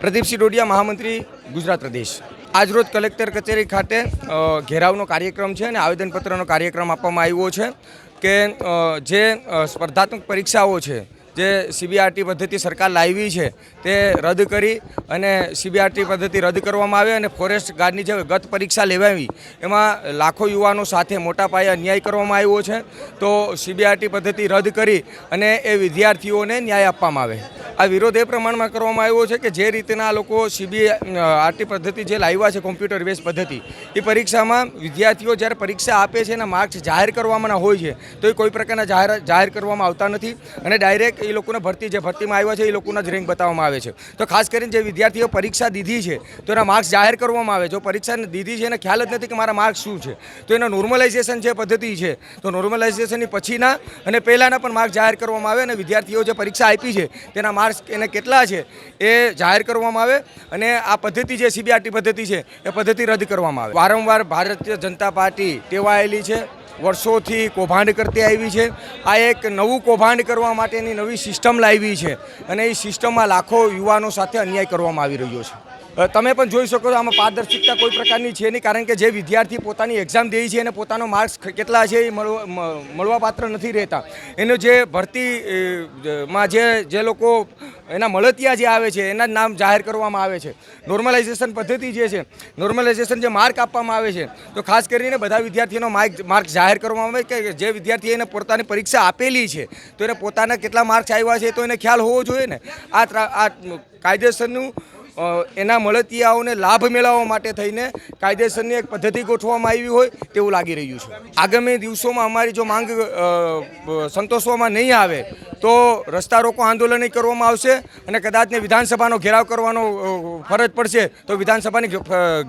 પ્રદીપસિંહ ડોડિયા, મહામંત્રી ગુજરાત પ્રદેશ. આજરોજ કલેક્ટર કચેરી ખાતે ઘેરાવનો કાર્યક્રમ છે અને આવેદનપત્રનો કાર્યક્રમ આપવામાં આવ્યો છે કે જે સ્પર્ધાત્મક પરીક્ષાઓ છે, જે સીબીઆરટી પદ્ધતિ સરકાર લાવી છે, તે રદ કરી અને સીબીઆરટી પદ્ધતિ રદ કરવામાં આવે અને ફોરેસ્ટ ગાર્ડની જે ગત પરીક્ષા લેવાવી એમાં લાખો યુવાનો સાથે મોટા પાયે અન્યાય કરવામાં આવ્યો છે. તો સીબીઆરટી પદ્ધતિ રદ કરી અને એ વિદ્યાર્થીઓને ન્યાય આપવામાં આવે. આ વિરોધ એ પ્રમાણમાં કરવામાં આવ્યો છે કે જે રીતના લોકો સીબીઆરટી પદ્ધતિ જે લાવ્યા છે કોમ્પ્યુટર બેઝ પદ્ધતિ, એ પરીક્ષામાં વિદ્યાર્થીઓ જ્યારે પરીક્ષા આપે છે એના માર્ક્સ જાહેર કરવામાં હોય છે, તો એ કોઈ પ્રકારના જાહેર જાહેર કરવામાં આવતા નથી અને ડાયરેક્ટ એ લોકોને ભરતી જે ભરતીમાં આવ્યા છે એ લોકોના જ રેન્ક બતાવવામાં આવે છે. તો ખાસ કરીને જે વિદ્યાર્થીઓ પરીક્ષા દીધી છે, તો એના માર્ક્સ જાહેર કરવામાં આવે જો પરીક્ષા દીધી છે એને ખ્યાલ જ નથી કે મારા માર્ક્સ શું છે. તો એના નોર્મલાઇઝેશન જે પદ્ધતિ છે, તો નોર્મલાઇઝેશનની પછીના અને પહેલાંના પણ માર્ક્સ જાહેર કરવામાં આવે અને વિદ્યાર્થીઓ જે પરીક્ષા આપી છે, તેના માર્ક્સ એને કેટલા છે એ જાહેર કરવામાં આવે અને આ પદ્ધતિ જે સીબીઆરટી પદ્ધતિ છે, એ પદ્ધતિ રદ કરવામાં આવે. વારંવાર ભારતીય જનતા પાર્ટી ટેવાયેલી છે, વર્ષોથી કૌભાંડ કરતી આવી છે. આ એક નવું કૌભાંડ કરવા માટેની નવી સિસ્ટમ લાવી છે અને એ સિસ્ટમમાં લાખો યુવાનો સાથે અન્યાય કરવામાં આવી રહ્યો છે. તમે પણ જોઈ શકો છો આમાં પારદર્શિકતા કોઈ પ્રકારની છે નહીં, કારણ કે જે વિદ્યાર્થી પોતાની એક્ઝામ દે છે અને પોતાનો માર્ક્સ કેટલા છે એ મળવા મળવાપાત્ર નથી રહેતા. એનો જે ભરતી માં જે જે લોકો એના મળતિયા જે આવે છે, એના જ નામ જાહેર કરવામાં આવે છે. નોર્મલાઇઝેશન પદ્ધતિ જે છે નોર્મલાઇઝેશન જે માર્ક આપવામાં આવે છે, તો ખાસ કરીને બધા વિદ્યાર્થીઓનો માર્ક માર્ક જાહેર કરવામાં આવે કે જે વિદ્યાર્થીએ એને પોતાની પરીક્ષા આપેલી છે, તો એને પોતાના કેટલા માર્ક્સ આવ્યા છે તો એને ખ્યાલ હોવો જોઈએ ને. આ આ કાયદેસરનું એના મળતિયાઓને લાભ મેળવવા માટે થઈને કાયદેસરની એક પદ્ધતિ ગોઠવવામાં આવી હોય તેવું લાગી રહ્યું છે. આગામી દિવસોમાં અમારી જો માંગ સંતોષવામાં નહીં આવે તો રસ્તા રોકો આંદોલન કરવામાં આવશે અને કદાચને વિધાનસભાનો ઘેરાવ કરવાનો ફરજ પડશે તો વિધાનસભાની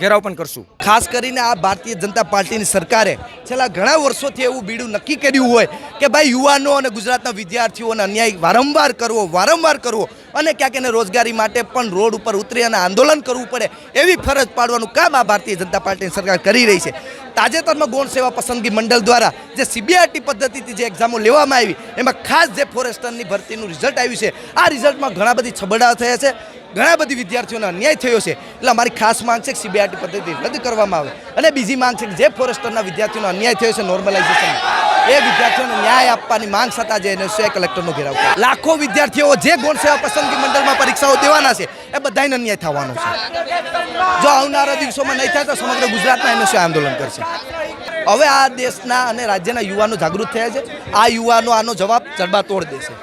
ઘેરાવ પણ કરશું. ખાસ કરીને આ ભારતીય જનતા પાર્ટીની સરકારે છેલ્લા ઘણા વર્ષોથી એવું બીડું નક્કી કર્યું હોય કે ભાઈ યુવાનો અને ગુજરાતના વિદ્યાર્થીઓને અન્યાય વારંવાર કરવો વારંવાર કરવો અને ક્યાંક એને રોજગારી માટે પણ રોડ ઉપર ઉતરી અને આંદોલન કરવું પડે એવી ફરજ પાડવાનું કામ આ ભારતીય જનતા પાર્ટીની સરકાર કરી રહી છે. તાજેતરમાં ગૌણ સેવા પસંદગી મંડળ દ્વારા જે સીબીઆરટી પદ્ધતિથી જે એક્ઝામો લેવામાં આવી, એમાં ખાસ જે ફોરેસ્ટરની ભરતીનું રિઝલ્ટ આવ્યું છે, આ રિઝલ્ટમાં ઘણા બધી છબડા થયા છે, ઘણા બધી વિદ્યાર્થીઓને અન્યાય થયો છે. એટલે અમારી ખાસ માંગ છે કે સીબીઆરટી પદ્ધતિ રદ કરવામાં આવે. અને બીજી માંગ છે કે જે ફોરેસ્ટરના વિદ્યાર્થીઓનો અન્યાય થયો છે નોર્મલાઇઝેશન એ વિદ્યાર્થીઓને ન્યાય આપવાની માંગ થતા જે છે કલેક્ટરનો ઘેરાવ લાખો વિદ્યાર્થીઓ જે ગૌણ સેવા પસંદગી મંડળમાં પરીક્ષાઓ દેવાના છે, એ બધાને અન્યાય થવાનો છે. જો આવનારા દિવસોમાં નહીં થાય તો સમગ્ર ગુજરાતમાં એનું શું આંદોલન કરશે. હવે આ દેશના અને રાજ્યના યુવાનો જાગૃત થયા છે. આ યુવાનો આનો જવાબ જડબા તોડ દેશે.